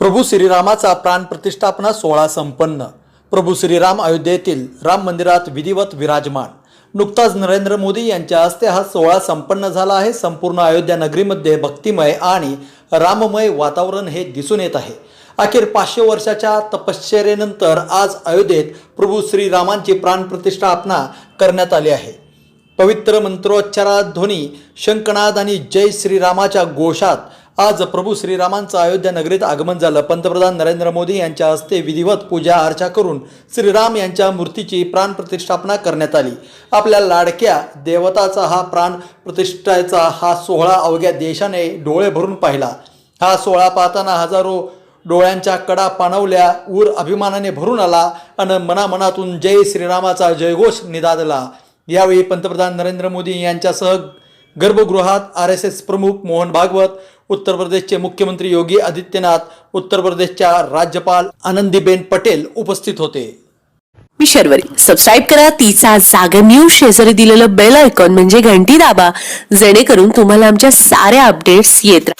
प्रभू श्रीरामाचा प्राण प्रतिष्ठापना सोहळा संपन्न. प्रभू श्रीराम अयोध्येतील राम मंदिरात विधिवत विराजमान. नुकताच नरेंद्र मोदी यांच्या हस्ते हा सोहळा संपन्न झाला आहे. संपूर्ण अयोध्या नगरीमध्ये भक्तिमय आणि राममय वातावरण हे दिसून येत आहे. अखेर पाचशे वर्षाच्या तपश्चर्येनंतर आज अयोध्येत प्रभू श्रीरामांची प्राणप्रतिष्ठापना करण्यात आली आहे. पवित्र मंत्रोच्चारात ध्वनी शंकनाद आणि जय श्रीरामाच्या घोषात आज प्रभू श्रीरामांचं अयोध्या नगरीत आगमन झालं. पंतप्रधान नरेंद्र मोदी यांच्या हस्ते विधिवत पूजा अर्चा करून श्रीराम यांच्या मूर्तीची प्राण प्रतिष्ठापना करण्यात आली. आपल्या लाडक्या देवताचा हा प्राण प्रतिष्ठाचा हा सोहळा अवघ्या देशाने डोळे भरून पाहिला. हा सोहळा पाहताना हजारो डोळ्यांच्या कडा पाणवल्या ऊर अभिमानाने भरून आला आणि मनामनातून जय श्रीरामाचा जयघोष निदादला. यावेळी पंतप्रधान नरेंद्र मोदी यांच्यासह गर्भगृहात आर एस एस प्रमुख मोहन भागवत उत्तर प्रदेशचे मुख्यमंत्री योगी आदित्यनाथ उत्तर प्रदेशच्या राज्यपाल आनंदीबेन पटेल उपस्थित होते. मी शर्वरी. सबस्क्राईब करा. तिचा जागर न्यूज शेजारी दिलेलं बेल आयकॉन म्हणजे घंटी दाबा. जेणेकरून तुम्हाला आमच्या साऱ्या अपडेट्स येत